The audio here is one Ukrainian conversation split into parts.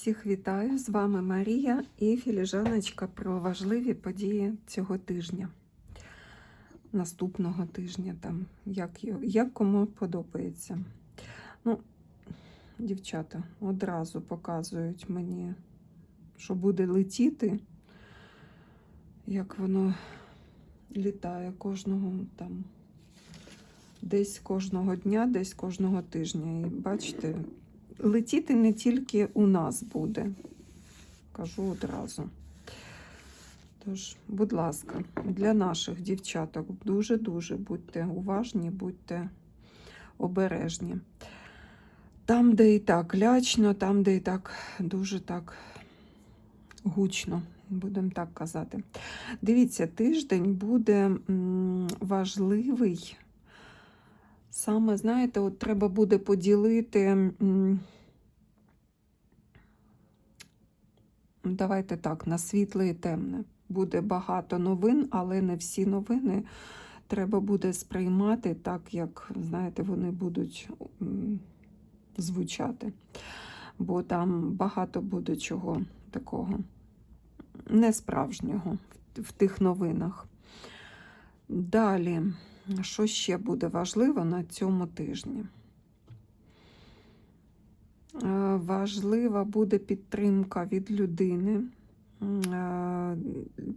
Всіх вітаю! З вами Марія і філіжаночка про важливі події цього тижня, наступного тижня, там, як, як кому подобається. Ну, дівчата одразу показують мені, що буде летіти, як воно літає кожного там. Десь кожного дня, десь кожного тижня. І бачите, летіти не тільки у нас буде. Кажу одразу. Тож, будь ласка, для наших дівчаток дуже-дуже будьте уважні, будьте обережні. Там, де і так лячно, там, де і так дуже так гучно, будемо так казати. Дивіться, тиждень буде важливий. Саме, знаєте, от треба буде поділити. Давайте так, на світле і темне. Буде багато новин, але не всі новини треба буде сприймати так, як, знаєте, вони будуть звучати. Бо там багато буде чого такого несправжнього в, тих новинах. Далі. Що ще буде важливо на цьому тижні? Е, Важлива буде підтримка від людини. Е,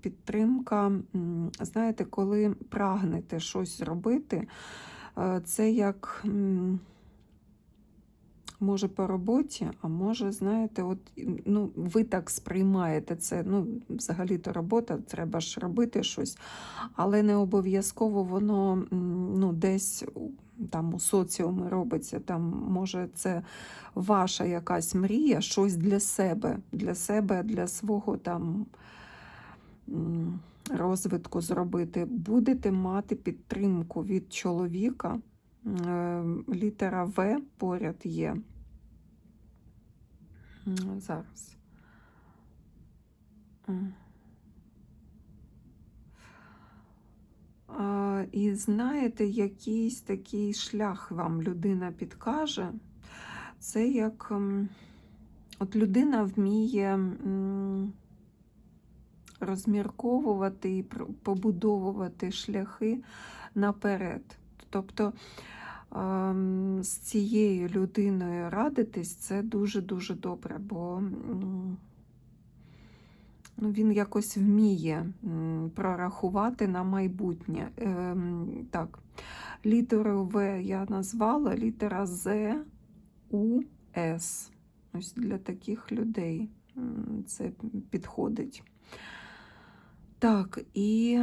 Підтримка, знаєте, коли прагнете щось зробити, е, це як може по роботі, а може, знаєте, от, ну, ви так сприймаєте це. Ну, взагалі-то робота, треба ж робити щось, але не обов'язково воно ну, десь там у соціумі робиться. Там, може, це ваша якась мрія, щось для себе, для себе, для свого там розвитку зробити. Будете мати підтримку від чоловіка. Е, Літера В поряд є. Зараз. І знаєте, якийсь такий шлях вам людина підкаже. Це як от людина вміє розмірковувати і побудовувати шляхи наперед. Тобто ем, з цією людиною радитись це дуже-дуже добре, бо ну, він якось вміє прорахувати на майбутнє. Ем, так, літеру В я назвала, літера З, У, С. Ось для таких людей це підходить. Так, і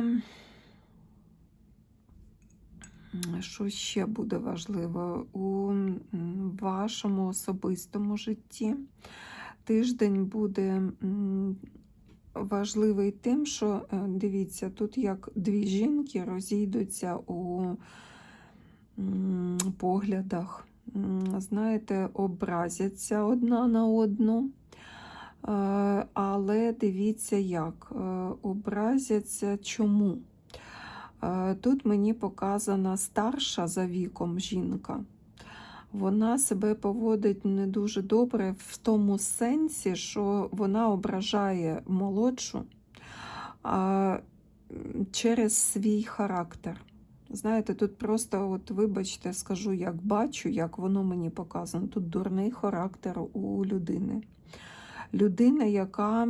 що ще буде важливо у вашому особистому житті? Тиждень буде важливий тим, що е, дивіться, тут як дві жінки розійдуться у поглядах, знаєте, образяться одна на одну. Е, Але дивіться, як е, образяться чому. Е, Тут мені показана старша за віком жінка. Вона себе поводить не дуже добре в тому сенсі, що вона ображає молодшу через свій характер. Знаєте, тут просто, от вибачте, скажу, як бачу, як воно мені показано. Тут дурний характер у людини. Людина, яка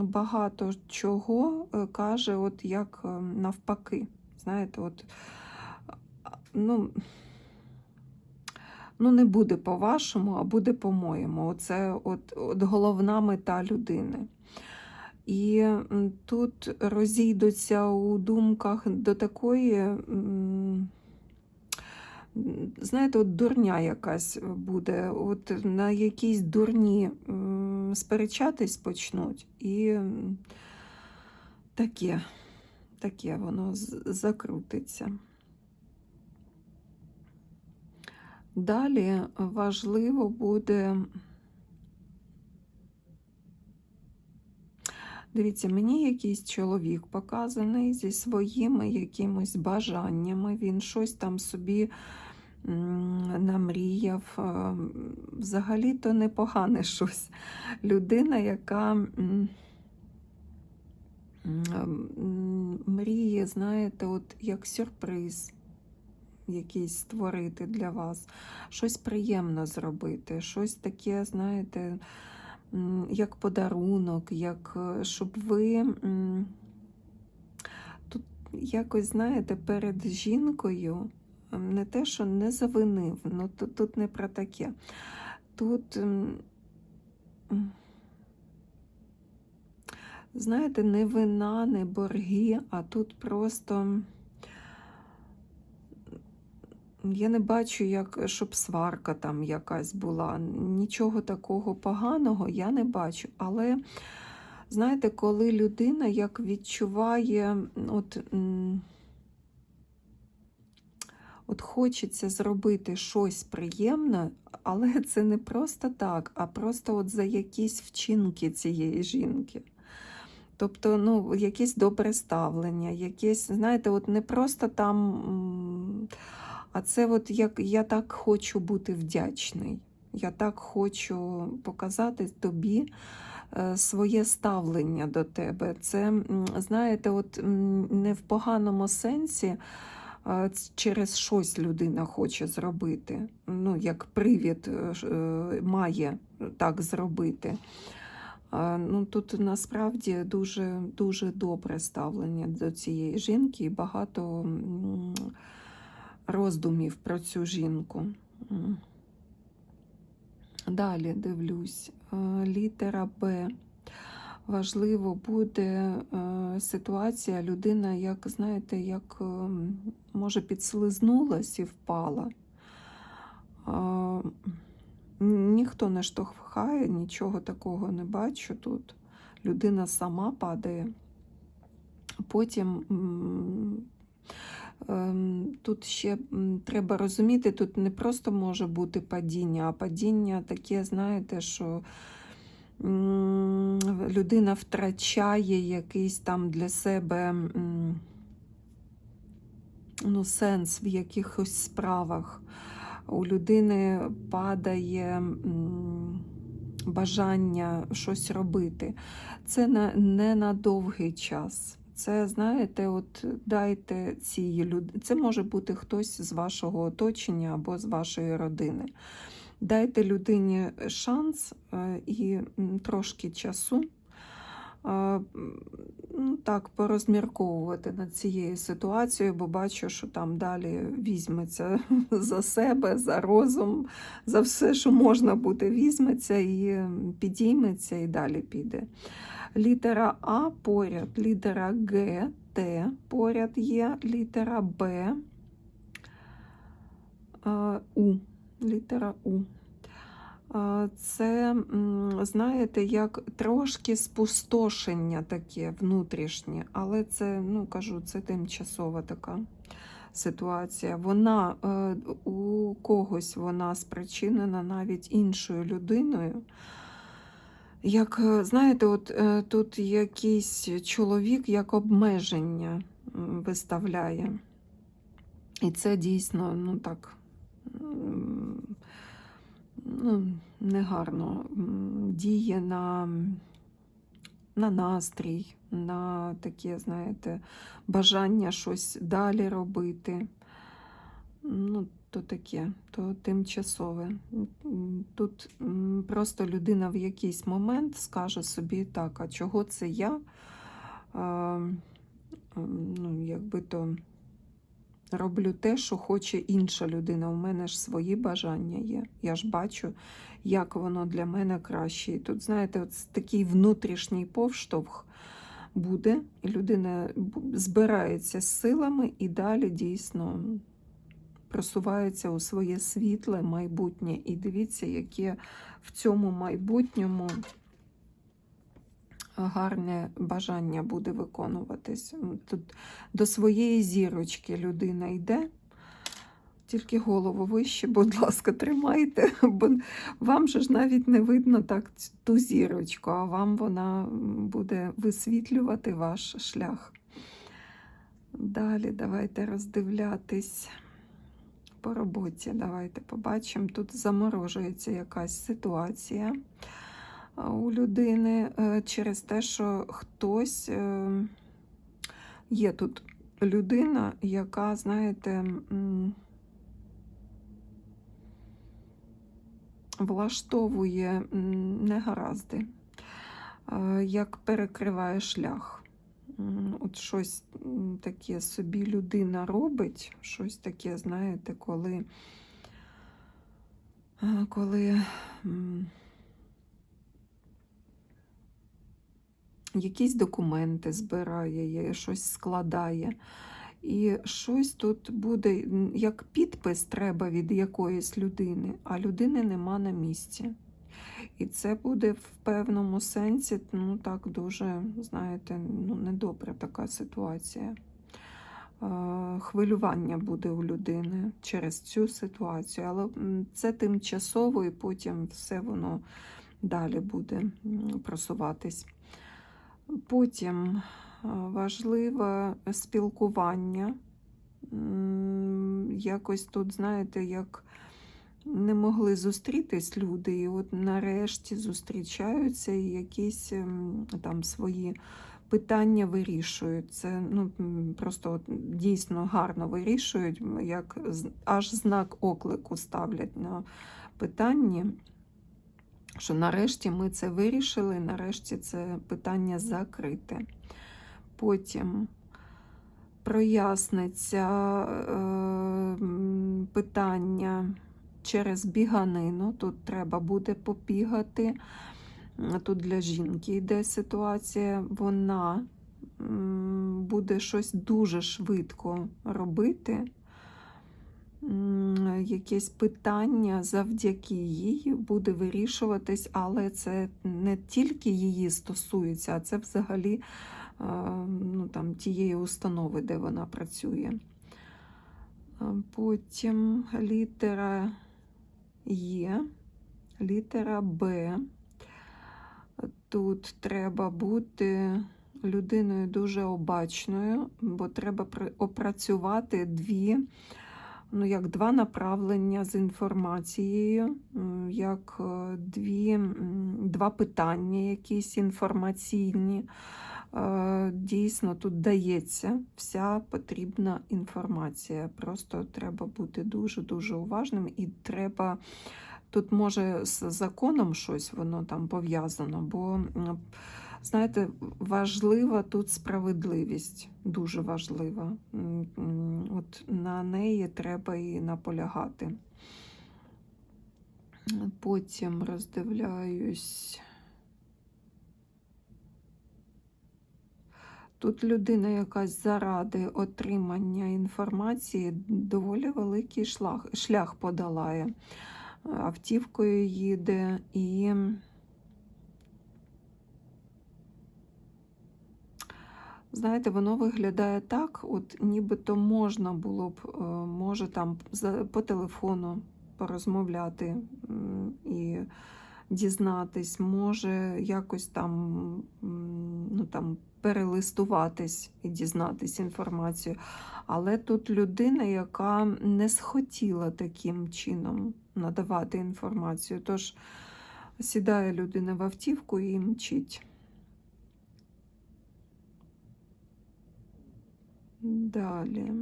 багато чого е, каже, от як е, навпаки. Знаєте, от, ну, ну не буде по-вашому, а буде по-моєму. Оце от, от головна мета людини. І тут розійдуться у думках до такої, знаєте, от дурня якась буде, от на якійсь дурні сперечатись почнуть, і таке, таке воно закрутиться. Далі важливо буде. Дивіться, мені якийсь чоловік показаний зі своїми якимось бажаннями. Він щось там собі намріяв. Е, Взагалі-то непогане щось. Людина, яка мріє, знаєте, от як сюрприз якийсь створити для вас, щось приємно зробити, щось таке, знаєте, як подарунок, як е, щоб ви тут якось, знаєте, перед жінкою не те, що не завинив, ну тут, тут не про таке. Тут, знаєте, не вина, не борги, а тут просто. Я не бачу, як, щоб сварка там якась була. Нічого такого поганого я не бачу. Але, знаєте, коли людина як відчуває, от, от хочеться зробити щось приємне, але це не просто так, а просто от за якісь вчинки цієї жінки. Тобто, ну, якесь добре ставлення, якесь, знаєте, от не просто там. а це от як я так хочу бути вдячний. Я так хочу показати тобі е, своє ставлення до тебе. Це, знаєте, от не в поганому сенсі е, через щось людина хоче зробити. Ну, як привід е, має так зробити. Ну, тут насправді дуже, дуже добре ставлення до цієї жінки і багато роздумів про цю жінку. Далі дивлюсь, літера Б. Важливо буде ситуація, людина, як знаєте, як може підслизнулась і впала. Ніхто не штовхає, нічого такого не бачу тут. Людина сама падає. Потім ем, тут ще треба розуміти, тут не просто може бути падіння, а падіння таке, знаєте, що людина втрачає якийсь там для себе ну, сенс в якихось справах. У людини падає бажання щось робити. Це не на довгий час. Це, знаєте, от дайте цій людині. Це може бути хтось з вашого оточення або з вашої родини. Дайте людині шанс е, і трошки часу. Ну, так, порозмірковувати над цією ситуацією, бо бачу, що там далі візьметься за себе, за розум, за все, що можна бути, візьметься і підійметься, і далі піде. Літера А поряд, літера Г, Т поряд є, літера Б, У, літера У. Це, знаєте, як трошки спустошення таке внутрішнє, але це, ну кажу, це тимчасова така ситуація. Вона е, у когось вона спричинена навіть іншою людиною. Як, е, знаєте, от е, тут якийсь чоловік як обмеження виставляє. І це дійсно, ну так, ну, негарно діє на, на настрій, на таке, знаєте, бажання щось далі робити. Ну, то таке, то тимчасове. Тут просто людина в якийсь момент скаже собі так, а чого це я? Ну, якби то роблю те, що хоче інша людина. У мене ж свої бажання є. Я ж бачу, як воно для мене краще. І тут, знаєте, от такий внутрішній повштовх буде, і людина збирається з силами і далі дійсно просувається у своє світле майбутнє. І дивіться, яке в цьому майбутньому гарне бажання буде виконуватись. Тут до своєї зірочки людина йде. Тільки голову вище, будь ласка, тримайте, бо вам же ж навіть не видно так ту зірочку, а вам вона буде висвітлювати ваш шлях. Далі давайте роздивлятись по роботі. Давайте побачимо. Тут заморожується якась ситуація у людини е, через те, що хтось е, є тут людина, яка, знаєте, влаштовує негаразди, е, як перекриває шлях. От щось таке собі людина робить, щось таке, знаєте, коли, е, коли якісь документи збирає, щось складає. І щось тут буде, як підпис треба від якоїсь людини, а людини нема на місці. І це буде в певному сенсі, ну так дуже, знаєте, ну недобра така ситуація. Хвилювання буде у людини через цю ситуацію, але це тимчасово, і потім все воно далі буде просуватись. Потім е, важливе спілкування. Якось тут, знаєте, як не могли зустрітись люди, і от нарешті зустрічаються і якісь ем, там свої питання вирішують. Це ну, просто от, дійсно гарно вирішують, як аж знак оклику ставлять на питанні. Що нарешті ми це вирішили, нарешті це питання закрите. Потім проясниться е, питання через біганину. Тут треба буде побігати. Тут для жінки йде ситуація, вона буде щось дуже швидко робити. Якесь питання завдяки їй буде вирішуватись, але це не тільки її стосується, а це взагалі е, ну, там, тієї установи, де вона працює. Е, Потім літера Є, літера Б. Тут треба бути людиною дуже обачною, бо треба опрацювати дві, ну, як два направлення з інформацією, як е, дві, два питання якісь інформаційні. Е, Дійсно, тут дається вся потрібна інформація. Просто треба бути дуже-дуже уважним і треба. Тут може з законом щось воно там пов'язано, бо, знаєте, важлива тут справедливість, дуже важлива. От на неї треба і наполягати. Потім роздивляюсь. Тут людина якась заради отримання інформації доволі великий шлях, шлях подолає. Автівкою їде і знаєте, воно виглядає так, от нібито можна було б, е, може там по телефону порозмовляти і дізнатись, може якось там, ну, там перелистуватись і дізнатись інформацію. Але тут людина, яка не схотіла таким чином надавати інформацію. Тож сідає людина в автівку і мчить. Далі.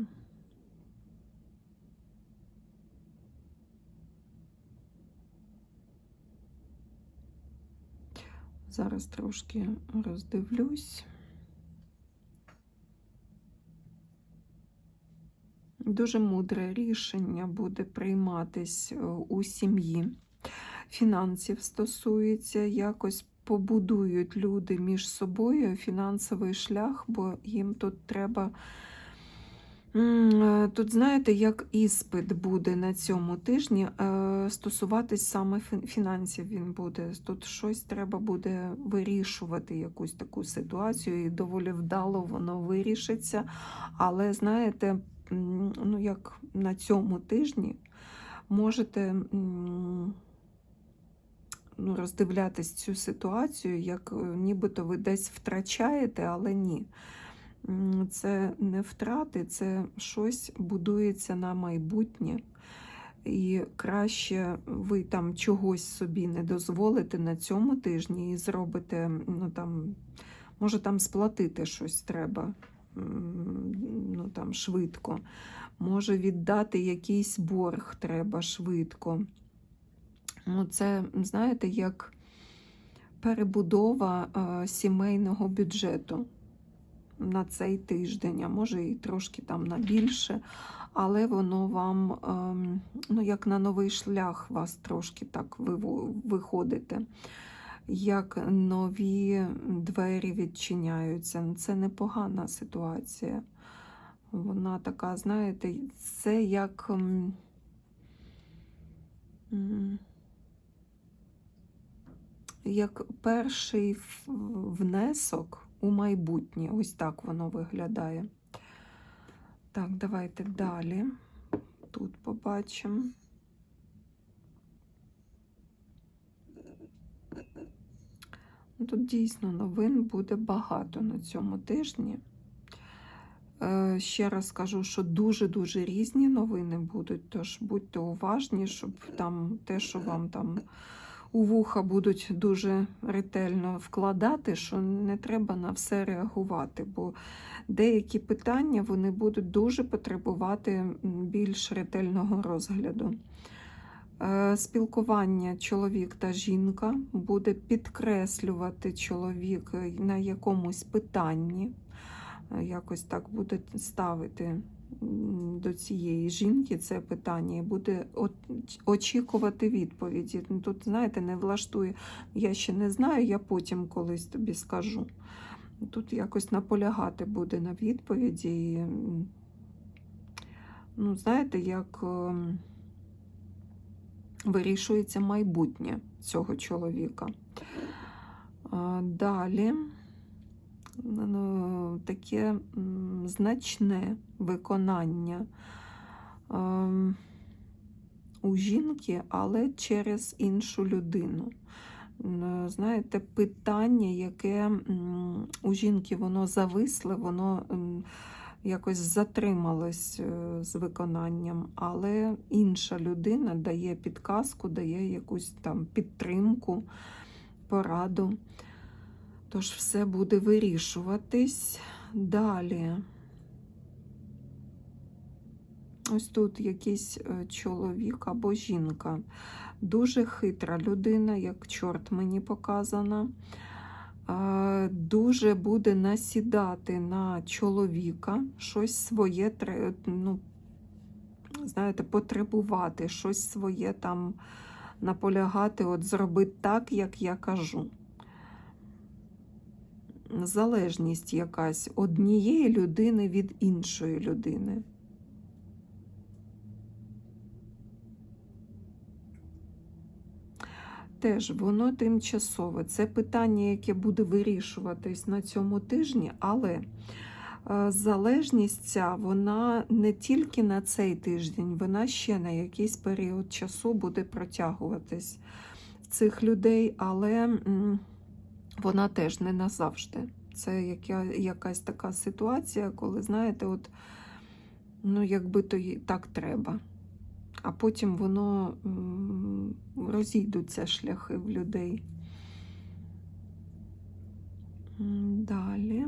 Зараз трошки роздивлюсь. Дуже мудре рішення буде прийматись е, у сім'ї. Фінансів стосується, якось побудують люди між собою фінансовий шлях, бо їм тут треба. Е, Тут, знаєте, як іспит буде на цьому тижні е, стосуватись саме фінансів він буде. Тут щось треба буде вирішувати, якусь таку ситуацію, і доволі вдало воно вирішиться. Але знаєте, ну як на цьому тижні можете ну, роздивлятись цю ситуацію, як е, нібито ви десь втрачаєте, але ні. Це не втрати, це щось будується на майбутнє. І краще ви там чогось собі не дозволите на цьому тижні і зробите, ну там, може там сплатити щось треба ну, там, швидко. Може віддати якийсь борг треба швидко. Ну, це, знаєте, як перебудова е, сімейного бюджету на цей тиждень, а може і трошки там на більше, але воно вам, ем, ну, як на новий шлях, вас трошки так виходите. Як нові двері відчиняються. Це непогана ситуація. Вона така, знаєте, це як. ем, як перший внесок у майбутнє. Ось так воно виглядає. Так, давайте далі. Тут побачимо. Ну, Тут дійсно новин буде багато на цьому тижні. Е, Ще раз скажу, що дуже-дуже різні новини будуть, тож будьте уважні, щоб там те, що вам там у вуха будуть дуже ретельно вкладати, що не треба на все реагувати, бо деякі питання вони будуть дуже потребувати більш ретельного розгляду. Е, Спілкування чоловік та жінка буде підкреслювати чоловік на якомусь питанні, е, якось так буде ставити до цієї жінки це питання і буде очікувати відповіді. Ну, Тут, знаєте, не влаштує. Я ще не знаю, я потім колись тобі скажу. Тут якось наполягати буде на відповіді. І, ну, знаєте, як ем, вирішується майбутнє цього чоловіка. Далі таке значне виконання ем, у жінки, але через іншу людину. Знаєте, питання, яке у жінки воно зависле, воно якось затрималось е, з виконанням, але інша людина дає підказку, дає якусь там підтримку, пораду. Тож все буде вирішуватись далі. Ось тут якийсь е, чоловік або жінка. Дуже хитра людина, як чорт мені показана. Е, Дуже буде насідати на чоловіка, щось своє ну, знаєте, потребувати, щось своє там наполягати, от зробити так, як я кажу. Залежність якась однієї людини від іншої людини. Теж воно тимчасове. Це питання, яке буде вирішуватись на цьому тижні, але е, залежність ця вона не тільки на цей тиждень, вона ще на якийсь період часу буде протягуватись в цих людей, але вона теж не назавжди. Це яка, якась така ситуація, коли, знаєте, от, ну, якби то й так треба. А потім воно розійдуться шляхи в людей. Далі.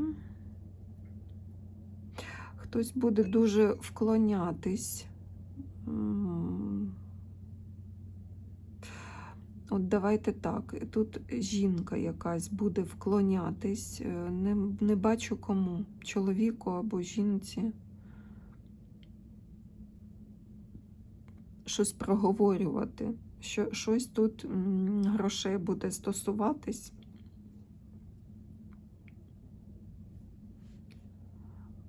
Хтось буде дуже вклонятись. От давайте так. Тут жінка якась буде вклонятись. е, Не, не бачу кому, чоловіку або жінці. Щось проговорювати. Що, щось тут грошей буде стосуватись.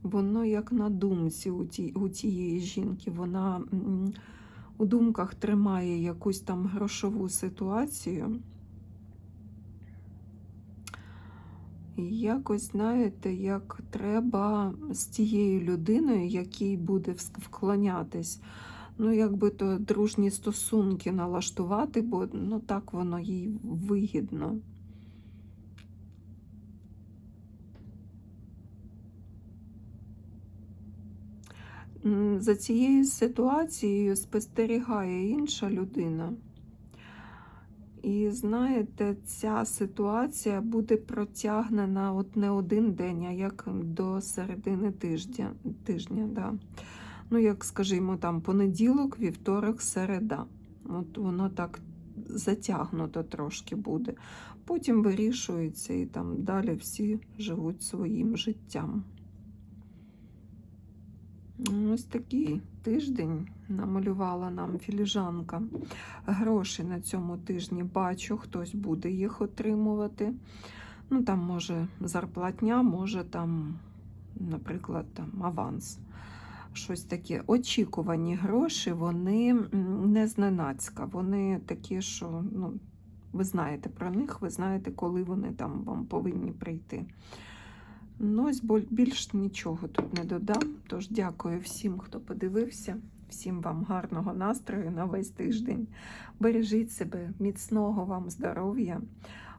Воно як на думці у, ті, у тієї жінки. Вона у думках тримає якусь там грошову ситуацію. І якось, знаєте, як треба з тією людиною, якій буде вклонятись, ну, якби то дружні стосунки налаштувати, бо ну, так воно їй вигідно. За цією ситуацією спостерігає інша людина. І знаєте, ця ситуація буде протягнена от не один день, а як до середини тижня. тижня да. Ну, як скажімо, там понеділок, вівторок, середа. От воно так затягнуто трошки буде. Потім вирішується і там далі всі живуть своїм життям. Ось такий тиждень намалювала нам філіжанка. Гроші на цьому тижні бачу, хтось буде їх отримувати. Ну, там може зарплатня, може там, наприклад, там аванс. Щось таке. Очікувані гроші, вони не зненацька. Вони такі, що ну, ви знаєте про них, ви знаєте, коли вони там вам повинні прийти. Ну, ось більш нічого тут не додам. Тож дякую всім, хто подивився. Всім вам гарного настрою на весь тиждень. Бережіть себе, міцного вам здоров'я,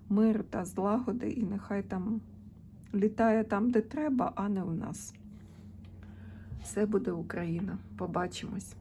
миру та злагоди, і нехай там літає там, де треба, а не у нас. Все буде Україна. Побачимось.